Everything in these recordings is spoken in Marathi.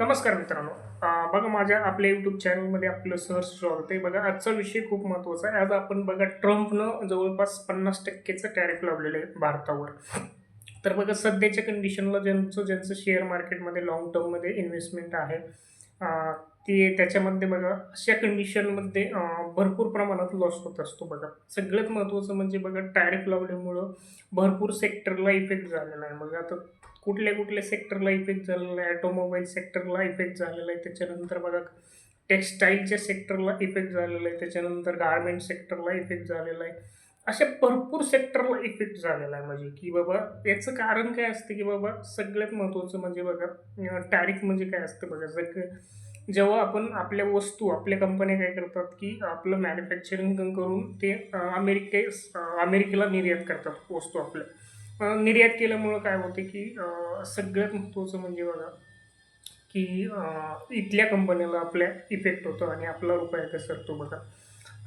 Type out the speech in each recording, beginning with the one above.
नमस्कार मित्रांनो. बघा माझ्या आपल्या यूट्यूब चॅनलमध्ये आपलं सहर्ष स्वागत आहे. बघा आजचा विषय खूप महत्त्वाचा आहे. आज आपण बघा ट्रम्पनं जवळपास पन्नास टक्केचं टॅरिफ लावलेलं आहे भारतावर. तर बघा सध्याच्या कंडिशनला ज्यांचं ज्यांचं शेअर मार्केटमध्ये लॉंग टर्ममध्ये इन्व्हेस्टमेंट आहे ते त्याच्यामध्ये बघा अशा कंडिशनमध्ये भरपूर प्रमाणात लॉस होत असतो बघा. सगळ्यात महत्त्वाचं म्हणजे बघा टॅरिफ लावल्यामुळं भरपूर सेक्टरला इफेक्ट झालेला आहे. बघा आता कुठल्या कुठल्या सेक्टरला इफेक्ट झालेला आहे? ऑटोमोबाईल सेक्टरला इफेक्ट झालेला आहे. त्याच्यानंतर बघा टेक्स्टाईलच्या सेक्टरला इफेक्ट झालेला आहे. त्याच्यानंतर गारमेंट सेक्टरला इफेक्ट झालेला आहे. अशा भरपूर सेक्टरला इफेक्ट झालेला आहे म्हणजे की बाबा याचं कारण काय असतं की बाबा सगळ्यात महत्त्वाचं म्हणजे बघा टॅरिफ म्हणजे काय असतं बघा? जर जेव्हा आपण आपल्या वस्तू आपल्या कंपन्या काय करतात की आपलं मॅन्युफॅक्चरिंग करून ते अमेरिके अमेरिकेला निर्यात करतात वस्तू आपल्या. निर्यात केल्यामुळं काय होते की सगळ्यात महत्त्वाचं म्हणजे बघा की इथल्या कंपन्याला आपल्या इफेक्ट होतो आणि आपला रुपया घसरतो बघा.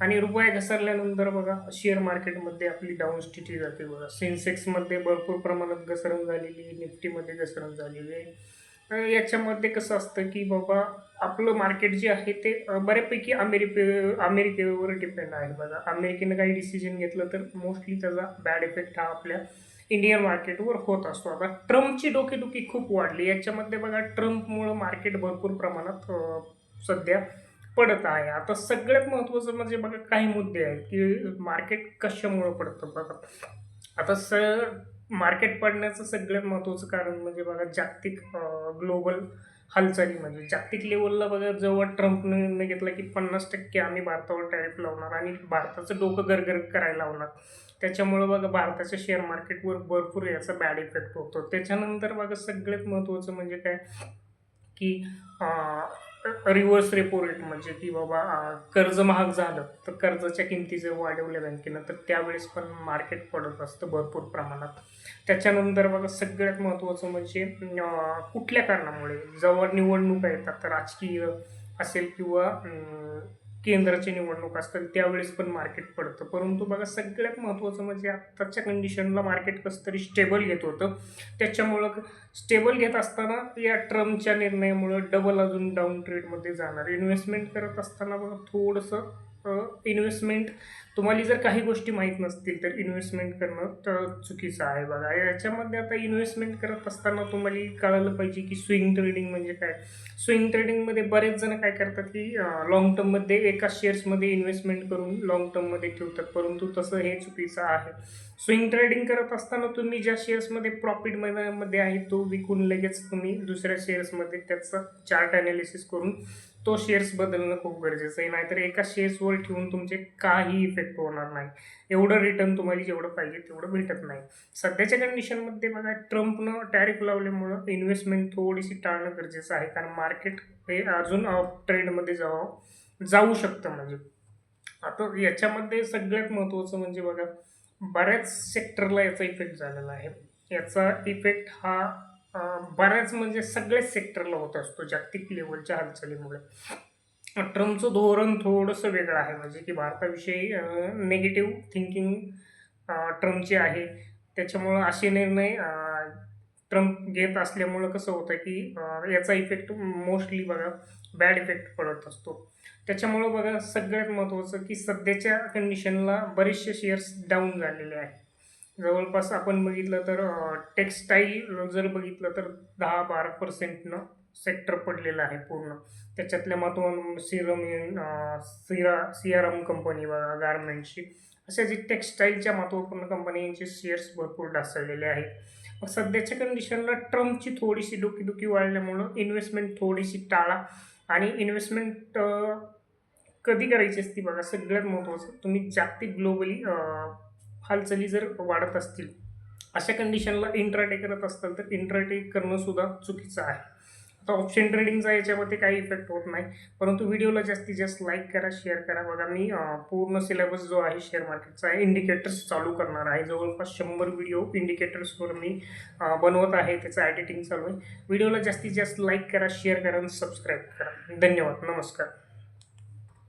आणि रुपया घसरल्यानंतर बघा शेअर मार्केटमध्ये आपली डाऊन स्थिती जाते बघा. सेन्सेक्समध्ये भरपूर प्रमाणात घसरण झालेली आहे निफ्टीमध्ये घसरण झालेली आहे. याच्यामध्ये कसं असतं की बाबा आपलं मार्केट जे आहे ते बऱ्यापैकी अमेरिके अमेरिकेवर डिपेंड आहे बघा. अमेरिकेनं काही डिसिजन घेतलं तर मोस्टली त्याचा बॅड इफेक्ट हा आपल्या इंडियन मार्केटवर होत असतो. आता ट्रम्पची डोकेदुखी खूप वाढली. याच्यामध्ये बघा ट्रम्पमुळं मार्केट भरपूर प्रमाणात सध्या पडत आहे. आता सगळ्यात महत्त्वाचं म्हणजे बघा काही मुद्दे आहेत की मार्केट कशामुळं पडतं बघा. आता स मार्केट पडण्याचं सगळ्यात महत्त्वाचं कारण म्हणजे बघा जागतिक ग्लोबल हालचाली म्हणजे जागतिक लेवलला बघा जेव्हा ट्रम्पने निर्णय घेतला की पन्नास टक्के आम्ही भारतावर टॅरिफ लावणार आणि भारताचं डोकं गरगर करायला लावणार त्याच्यामुळं बघा भारताच्या शेअर मार्केटवर भरपूर याचा बॅड इफेक्ट होतो. त्याच्यानंतर बघा सगळ्यात महत्त्वाचं म्हणजे काय? की रिव्हर्स रेपो रेट म्हणजे की बाबा कर्ज महाग झालं तर कर्जाच्या किमती जर वाढवल्या बँकेनं तर त्यावेळेस पण मार्केट पडत असतं भरपूर प्रमाणात. त्याच्यानंतर बघा सगळ्यात महत्त्वाचं म्हणजे कुठल्या कारणामुळे जवळ निवडणुका येतात राजकीय असेल किंवा केंद्राची निवडणूक असतात त्यावेळेस पण मार्केट पडतं. परंतु बघा सगळ्यात महत्त्वाचं म्हणजे आत्ताच्या कंडिशनला मार्केट कसं तरी स्टेबल घेत होतं. त्याच्यामुळं स्टेबल घेत असताना या ट्रम्पच्या निर्णयामुळं डबल अजून डाऊन ट्रेडमध्ये जाणार. इन्व्हेस्टमेंट करत असताना बघा थोडंसं इन्व्हेस्टमेंट तुम्हाला जर काही गोष्टी माहीत नसतील तर इन्व्हेस्टमेंट करणं तर चुकीचं आहे बघा. याच्यामध्ये आता इन्व्हेस्टमेंट करत असताना तुम्हाला कळालं पाहिजे की स्विंग ट्रेडिंग म्हणजे काय? स्विंग ट्रेडिंगमध्ये बरेच जण काय करतात की लॉंग टर्ममध्ये एका शेअर्समध्ये इन्व्हेस्टमेंट करून लॉंग टर्ममध्ये ठेवतात. परंतु तसं हे चुकीचं आहे. स्विंग ट्रेडिंग करत असताना तुम्ही ज्या शेअर्समध्ये प्रॉफिटमध्ये आहे तो विकून लगेच तुम्ही दुसऱ्या शेअर्समध्ये त्याचा चार्ट अनालिसिस करून तो शेअर्स बदलणं खूप गरजेचं आहे. नाहीतर एका शेअर्सवर ठेवून तुमचे काही इफेक्ट होणार नाही. एवढं रिटर्न तुम्हाला जेवढं पाहिजे तेवढं भेटत नाही. सध्याच्या कंडिशनमध्ये बघा ट्रम्पनं टॅरिफ लावल्यामुळं इन्व्हेस्टमेंट थोडीशी टाळणं गरजेचं आहे. कारण मार्केट हे अजून ट्रेंडमध्ये जावं. जाऊ शकतं म्हणजे. आता याच्यामध्ये सगळ्यात महत्त्वाचं म्हणजे बघा बऱ्याच सेक्टरला याचा इफेक्ट झालेला आहे. याचा इफेक्ट हा बऱ्याच म्हणजे सगळ्याच सेक्टरला होत असतो जागतिक लेवलच्या हालचालीमुळे. ट्रम्पचं धोरण थोडंसं वेगळं आहे म्हणजे की भारताविषयी नेगेटिव्ह थिंकिंग ट्रम्पची आहे. त्याच्यामुळं असे निर्णय ट्रम्प घेत असल्यामुळं कसं होतं की याचा इफेक्ट मोस्टली बघा बॅड इफेक्ट पडत असतो. त्याच्यामुळं बघा सगळ्यात महत्त्वाचं की सध्याच्या कंडिशनला बरेचसे शेअर्स डाऊन झालेले आहेत. जवळपास आपण बघितलं तर टेक्स्टाईल जर बघितलं तर दहा बारा पर्सेंटनं सेक्टर पडलेलं आहे पूर्ण. त्याच्यातल्या महत्त्व म्हणजे सिरम सिरा सियारम कंपनी बघा गारमेंटची अशा जी टेक्स्टाईलच्या महत्त्वपूर्ण कंपन्यांचे शेअर्स भरपूर ढासळलेले आहेत. सध्याच्या कंडिशनला ट्रम्पची थोडीशी डोकीदुखी वाढल्यामुळं इन्व्हेस्टमेंट थोडीशी टाळा. आणि इन्व्हेस्टमेंट कधी करायची असती बघा सगळ्यात महत्त्वाचं तुम्ही जागतिक ग्लोबली हालचाली जर वाढत असतील अशा कंडिशनला इंट्राटे करत असताल तर इंट्राटे करणंसुद्धा चुकीचं आहे. आता ऑप्शन ट्रेडिंगचा याच्यामध्ये काही इफेक्ट होत नाही. परंतु व्हिडिओला जास्तीत जास्त लाईक करा शेअर करा. बघा मी पूर्ण सिलेबस जो आहे शेअर मार्केटचा आहे इंडिकेटर्स चालू करणार आहे. जवळपास शंभर व्हिडिओ इंडिकेटर्सवर मी बनवत आहे. त्याचं एडिटिंग चालू आहे. व्हिडिओला जास्तीत जास्त लाईक करा शेअर करा आणि सबस्क्राईब करा. धन्यवाद. नमस्कार.